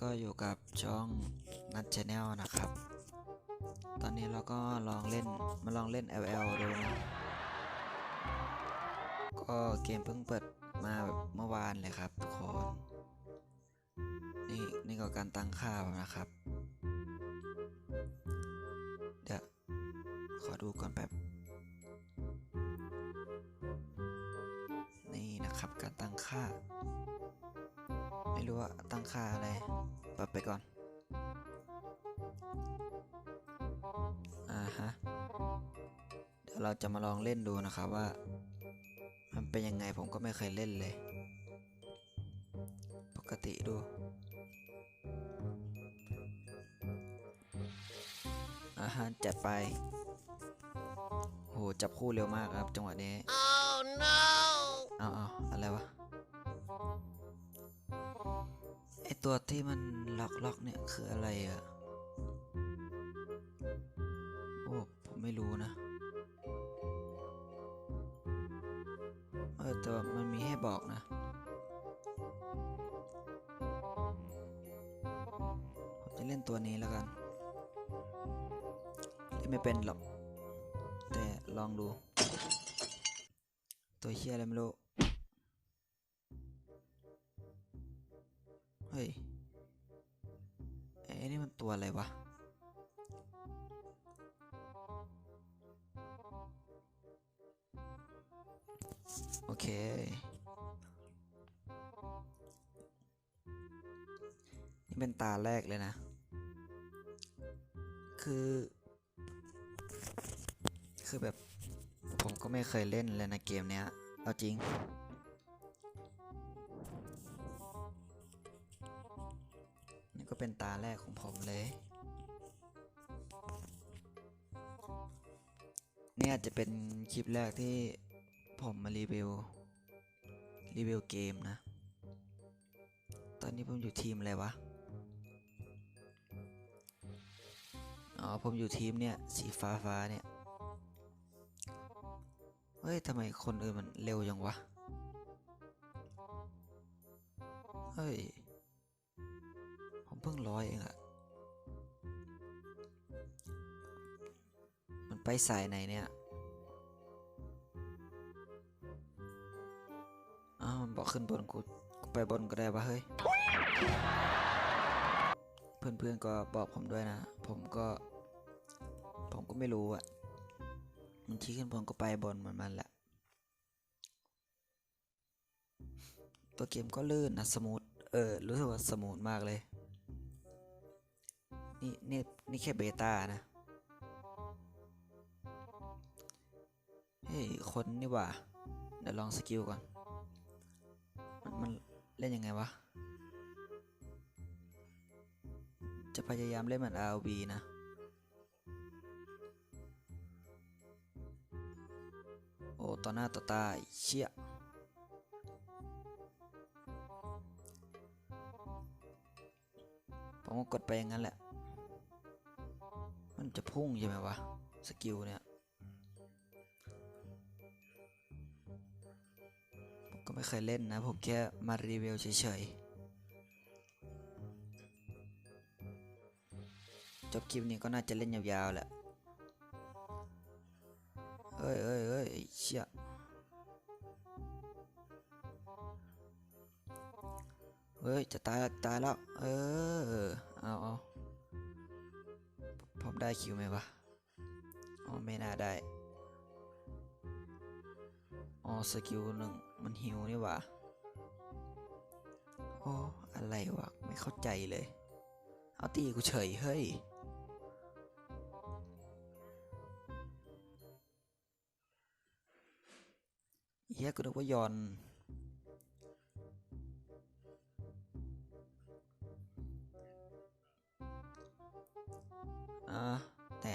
ก็อยู่กับช่องนัดชแนลนะครับ ตอนนี้เราก็ลองเล่นมาลองเล่น LL ดูนะก็เกมเพิ่งเปิดมาแบบเมื่อวานเลยครับทุกคน นี่นี่ก็การตั้งค่านะครับ เดี๋ยว ขอดูก่อนแป๊บ นี่นะครับการตั้งค่า รู้ว่าตั้งค่าอะไรปรับไปก่อน อ่าฮะ เดี๋ยวเราจะมาลองเล่นดูนะครับว่า มันเป็นยังไงผมก็ไม่เคยเล่นเลย ปกติดู อาหารจัดไป โห จับคู่เร็วมากครับ จังหวะนี้ Oh no! เอาเอาอะไรวะ ตัวที่มันล็อกล็อกเนี่ยคืออะไรอะ่ะโอ้ผมไม่รู้นะ เออแต่ว่ามันมีให้บอกนะ ผมจะเล่นตัวนี้แล้วกัน เล่นไม่เป็นหรอก แต่ลองดู ตัวเฮียอะไรไม่รู้ เฮ้ยไอ้นี่มันตัวอะไรวะ โอเค นี่เป็นตาแรกเลยนะ คือ คือแบบผมก็ไม่เคยเล่นเลยนะเกมเนี้ย เอาจริง เป็นตาแรกของผมเลยนี่อาจจะเป็นคลิปแรกที่ผมมารีวิว รีวิวเกมนะ ตอนนี้ผมอยู่ทีมอะไรวะ อ๋อ ผมอยู่ทีมเนี่ย สีฟ้าฟ้าเนี่ย เฮ้ยทำไมคนอื่นมันเร็วจังวะ เฮ้ย เพิ่งร้อยเองอะมันไปสายไหนเนี่ยอ้าวมันบอกขึ้นบนกูกูไปบนก็ได้ปะเฮ้ย เพื่อนๆก็บอกผมด้วยนะ ผมก็ ผมก็ไม่รู้อะมันชี้ขึ้นบนก็ไปบนเหมือนมันแหละ ตัวเกมก็ลื่นนะสมูท เออ รู้สึกว่าสมูทมากเลย นี่นี่นี่แค่เบต้านะ เฮ้ย คนนี่ว่า เดี๋ยวลองสกิลก่อน มันมันเล่นยังไงวะ จะพยายามเล่นเหมือน ROV นะโอ้ต่อหน้าต่อตาเชี่ยผมก็กดไปอย่างนั้นแหละ มันจะพุ่งใช่ไหมวะ สกิลเนี่ยผมก็ไม่เคยเล่นนะ ผมแค่มารีวิวเฉยๆ จบคลิปนี้ก็น่าจะเล่นยาวๆแหละเอ้ยเอ้ยเอ้ยไอ้เชี่ยเฮ้ย จะตายตายแล้ว เออ เอาเอา ได้คิวไหมวะ อ๋อ ไม่น่าได้ อ๋อ สกิลหนึ่งมันหิวนี่หว่าโอ้อะไรวะ ไม่เข้าใจเลย เอาตีกูเฉย เฮ้ย เฮียกูนึกว่ายอน แต่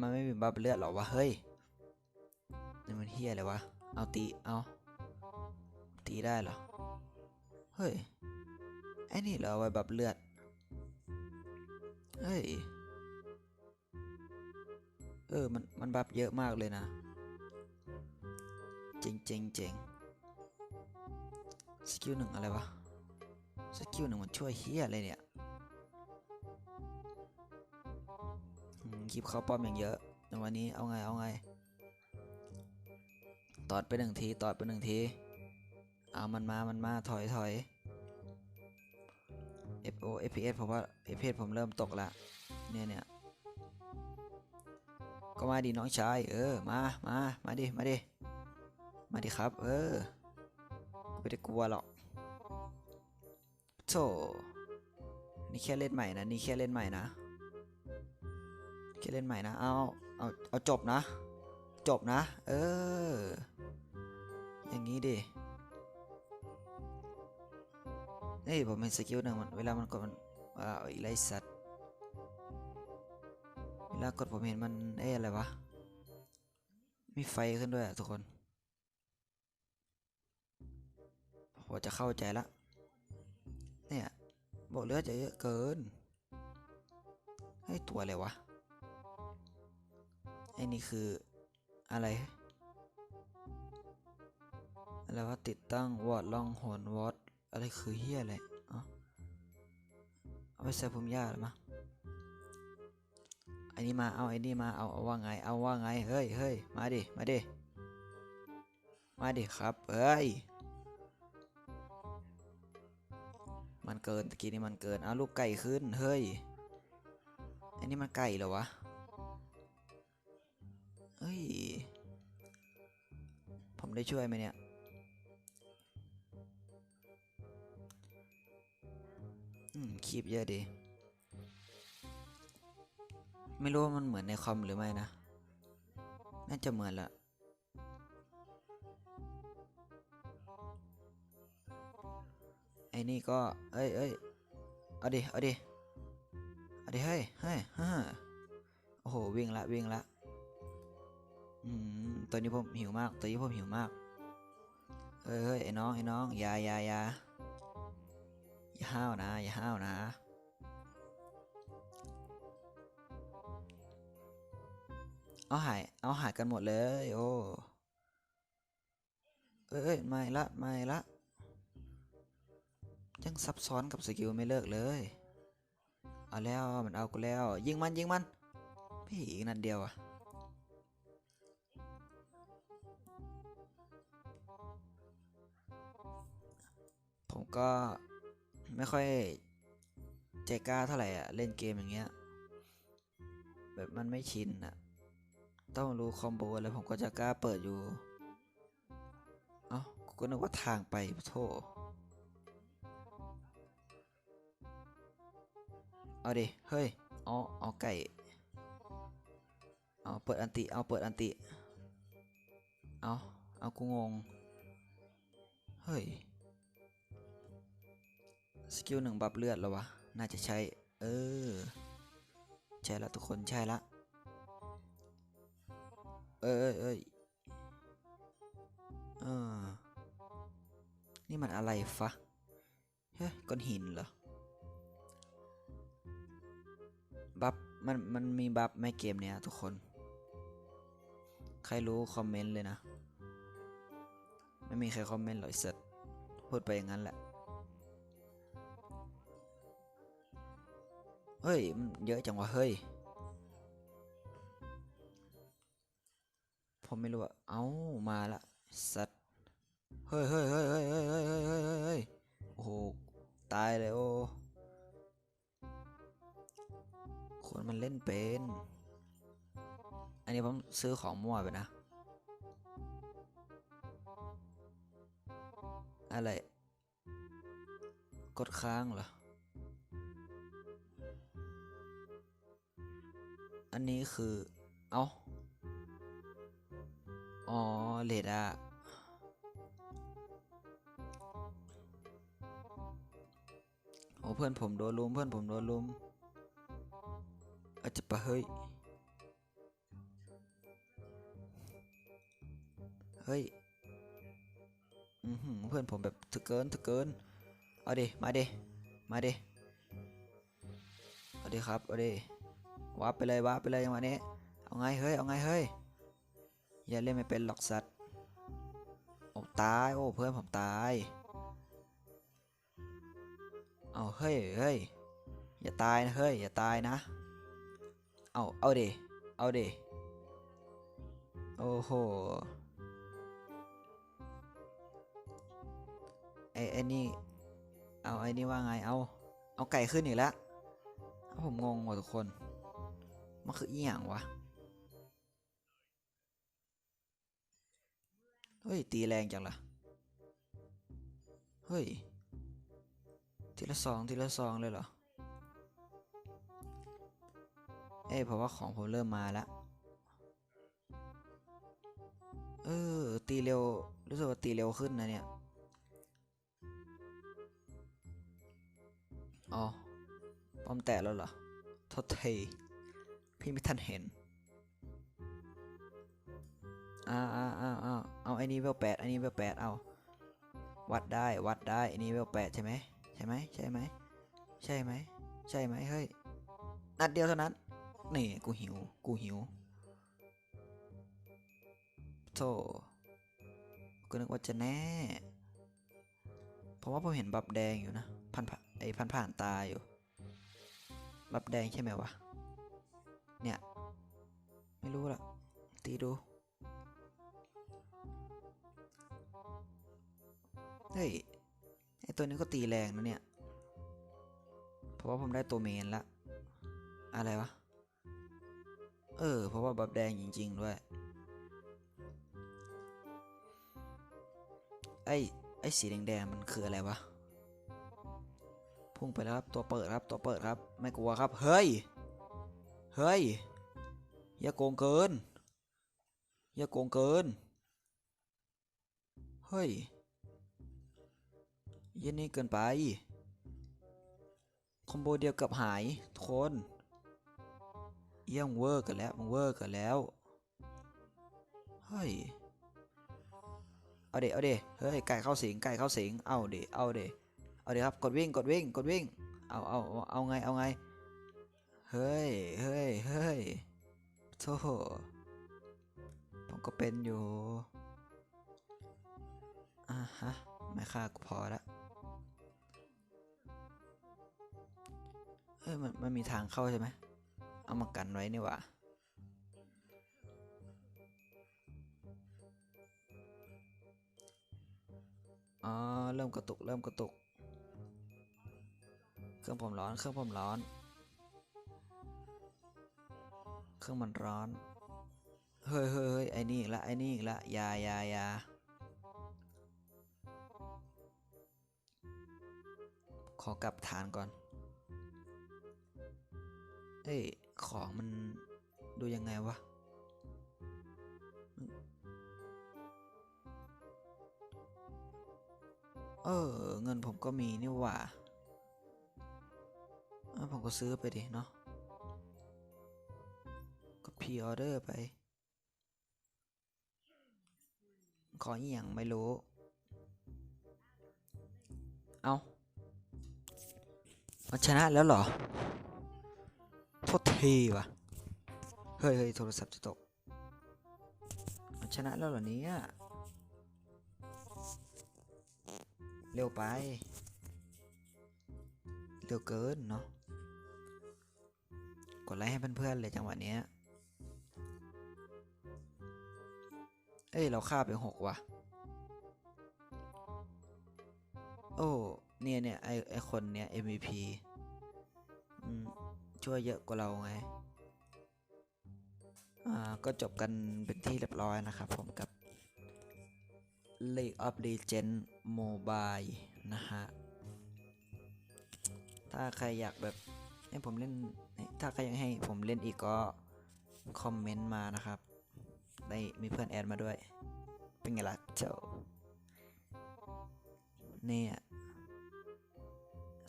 มันไม่มีบัฟเลือดหรอวะ เฮ้ยนี่มันเฮียอะไรวะ เอาตี เอา ตีได้เหรอ เฮ้ย ไอ้นี่เหรอเอาไว้บัฟเลือด เฮ้ย เออ มัน มันบัฟเยอะมากเลยนะ เจ๋งเจ๋งเจ๋งสกิลหนึ่งอะไรวะ สกิลหนึ่งมันช่วยเฮียอะไรเนี่ย คลิปเขาป้อมอย่างเยอะในวันนี้เอาไงเอาไง ตอดไปหนึ่งทีตอดไปหนึ่งทีเอามันมามันมาถอยถอย F O F P S ผมว่า F P S ผมเริ่มตกละเนี่ยเนี่ยก็มาดิน้องชาย เออ มา มา มาดิ มาดิ มาดิครับ เออ ไม่ได้กลัวหรอกโธ่นี่แค่เล่นใหม่นะ นี่แค่เล่นใหม่นะ แค่เล่นใหม่นะ เอาเอาเอาจบนะ จบนะ เออ อย่างนี้ดิเฮ้ยผมเห็นสกิลหนึ่งมันเวลามันกดมันว้าอีไรสัตว์เวลากดผมเห็นมันเอ๊ะอะไรวะ มีไฟขึ้นด้วยอะทุกคนพอจะเข้าใจละ เนี่ย บอกเลือดจะเยอะเกิน ให้ตัวอะไรวะ ไอ้นี่คืออะไร อะไรวะติดตั้งวอร์ดล่องหนวอร์ดอะไรคือเฮียอะไรอ๋อเอาไปใส่ผมยากหรือมะไอ้นี่มาเอาไอ้นี่มาเอาเอาว่าไง เอาว่าไงเฮ้ยเฮ้ยมาดิมาดิมาดิครับเอ้ยมันเกินตะกี้นี่มันเกินเอาลูกไก่ขึ้นเฮ้ยไอ้นี่มันไก่เหรอวะ ผมได้ช่วยไหมเนี่ย อืมคลิปเยอะดี ไม่รู้ว่ามันเหมือนในคอมหรือไม่นะ น่าจะเหมือนละไอ้นี่ก็ เอ้ยเอ้ยเอาดิ เอาดิ เอาดิเฮ้ยเฮ้ยฮ่าโอ้โห วิ่งละ วิ่งละ อืม ตอนนี้ผมหิวมาก ตอนนี้ผมหิวมาก เฮ้ยเฮ้ยไอ้น้องไอ้น้องอย่าอย่าอย่าอย่าห้าวนะอย่าห้าวนะเอาหาย เอาหายกันหมดเลย โอ้เอ้ยไม่ละไม่ละยังซับซ้อนกับสกิลไม่เลิกเลย เอาแล้วมันเอากูแล้ว ยิงมันยิงมัน พี่อีกนัดเดียวอะ ก็ไม่ค่อยใจกล้าเท่าไหร่อะ เล่นเกมอย่างเงี้ย แบบมันไม่ชินอะ ต้องรู้คอมโบอะไรผมก็จะกล้าเปิดอยู่ เอ้าก็นึกว่าทางไปโธ่เอาดิ เฮ้ย เอา เอาไก่ เอาเปิดอันติ เอาเปิดอันติ เอา เอากูงง เฮ้ย สกิลหนึ่งบัฟเลือดแล้ววะ น่าจะใช่เออ ใช่แล้วทุกคนใช่ละ เอ้ยเอ้ยเอ้ยเออนี่มันอะไรฟะเฮ้ยก้อนหินเหรอ บัฟมัน มันมีบัฟไหมเกมเนี้ยทุกคน ใครรู้คอมเมนต์เลยนะ ไม่มีใครคอมเมนต์หรอกสัตว์พูดไปอย่างนั้นแหละ ฮ้ยมันเยอะจังวะเฮ้ย ผมไม่รู้อะเอ้ามาละสัตว์เฮ้ยเฮ้ยเฮ้ยเฮ้ยเฮ้ยเฮ้ยเฮ้ยเฮ้ยเฮ้ยเฮ้ยโอ้โหตายเลยโอ้คนมันเล่นเป็น อันนี้ผมซื้อของมั่วไปนะ อะไร กดค้างเหรอ อันนี้คือ เอาอ๋อเลดอะโอ้เพื่อนผมโดนลุมเพื่อนผมโดนลุมอาจจะปะเฮ้ย เฮ้ย อือหือเพื่อนผมแบบถึกเกินถึกเกิน เอาดิ มาดิ มาดิ เอาดิครับ เอาดิ วาร์ปไปเลยวาร์ปไปเลยจังหวะนี้ เอาไงเฮ้ย เอาไงเฮ้ย อย่าเล่นไม่เป็นหรอกสัตว์โอ้ตาย โอ้เพื่อนผมตาย เอาเฮ้ยเฮ้ย อย่าตายนะเฮ้ย อย่าตายนะ เอาเอาเดเอาเดโอ้โหไอ้ไอ้นี่ เอาไอ้นี่ว่าไง เอา เอาไก่ขึ้นอีกแล้ว ผมงงว่ะทุกคน มันคืออีหยังวะ เฮ้ย ตีแรงจังล่ะ เฮ้ย ทีละสองทีละสองเลยเหรอ เอ้ยเพราะว่าของผมเริ่มมาแล้ว เออ ตีเร็ว รู้สึกว่าตีเร็วขึ้นนะเนี่ย อ๋อ ป้อมแตะแล้วเหรอโทษที พี่ไม่ทันเห็นอ้าวอ้าวอ้าวอ้าวเอาไอ้นี้เวลแปดอันนี้เวลแปดเอา วัดได้ วัดได้อันนี้เวลแปดใช่ไหมใช่ไหมใช่ไหมใช่ไหมใช่ไหมเฮ้ย นัดเดียวเท่านั้น นี่ กูหิว กูหิวโธ่กูนึกว่าจะแน่ เพราะว่าผมเห็นบับแดงอยู่นะพันผ่าไอ้พันผ่านตาอยู่ บับแดงใช่ไหมวะ เนี่ย ไม่รู้ละตีดู เฮ้ย ไอตัวนี้ก็ตีแรงนะเนี่ย เพราะว่าผมได้ตัวเมนละ อะไรวะ เออ เพราะว่าบับแดงจริง ๆ ด้วย ไอ้ไอ้สีแดงๆมันคืออะไรวะ พุ่งไปแล้วครับ ตัวเปิดครับ ตัวเปิดครับ ไม่กลัวครับ เฮ้ย เฮ้ย อย่าโกงเกิน อย่าโกงเกิน เฮ้ยย็นนี่เกินไป คอมโบเดียวกับหายทุกคนเยี่ยมเวอร์กันแล้วมึงเวอร์กันแล้ว เฮ้ย เอาเดเอาเดเฮ้ย ไก่เข้าสิง ไก่เข้าสิง เอาเดเอาเดเอาเดครับ กดวิ่ง กดวิ่ง กดวิ่ง เอาเอาเอาไง เอาไง เฮ้ย เฮ้ย เฮ้ยโธ่ผมก็เป็นอยู่ อ่าฮะ ไม่ฆ่ากูพอละเฮ้ยมันมันมีทางเข้าใช่ไหม เอามากันไว้นี่หว่าอ๋อ เริ่มกระตุก เริ่มกระตุก เครื่องผมร้อน เครื่องผมร้อน รื่องมันร้อนเฮ้ยเฮ้ยเฮ้ยไอ้นี่อีกละไอ้นี่อีกละยายายาขอกลับฐานก่อน เอ้ย ของมันดูยังไงวะ เออ เงินผมก็มีนี่หว่า ผมก็ซื้อไปดิเนาะ พรีออเดอร์ไป ขออีหยังไม่รู้ เอามันชนะแล้วเหรอ โทษทีว่ะ เฮ้ยเฮ้ยโทรศัพท์จะตก มันชนะแล้วเหรอเนี่ย เร็วไป เร็วเกินเนาะกดไลค์ให้เพื่อนๆเลยจังหวะเนี้ย เอ้ย เราฆ่าไปหกว่ะ โอ้ เนี่ยเนี่ยไอไอคนเนี้ย MVP อืม ช่วยเยอะกว่าเราไง อ่า ก็จบกันเป็นที่เรียบร้อยนะครับผมกับ League of Legends Mobile นะฮะ ถ้าใครอยากแบบให้ผมเล่น ถ้าใครอยากให้ผมเล่นอีกก็ คอมเมนต์มานะครับ ได้มีเพื่อนแอดมาด้วย เป็นไงล่ะเจ้า เนี่ย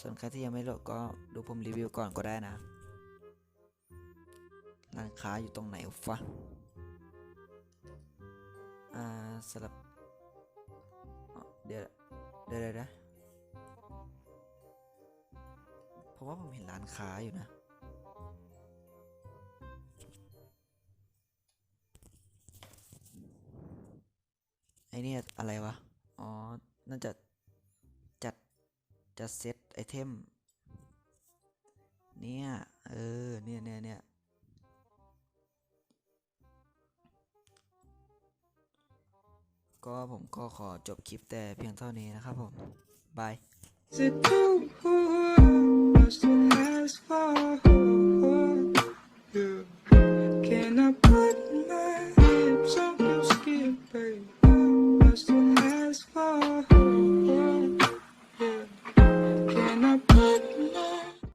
ส่วนใครที่ยังไม่โหลดก็ดูผมรีวิวก่อนก็ได้นะ ร้านค้าอยู่ตรงไหนฟะ อ่าสลับเดี๋ยวเดี๋ยวเดี๋ยวเดี๋ยวเพราะว่าผมเห็นร้านค้าอยู่นะ ไอเนี่ยอะไรวะ อ๋อ น่าจะจัดจัดเซตไอเทม เนี่ย เออ เนี่ยเนี่ยเนี่ยก็ผมก็ขอจบคลิปแต่เพียงเท่านี้นะครับผม บาย Can I put my lips on your skin, baby?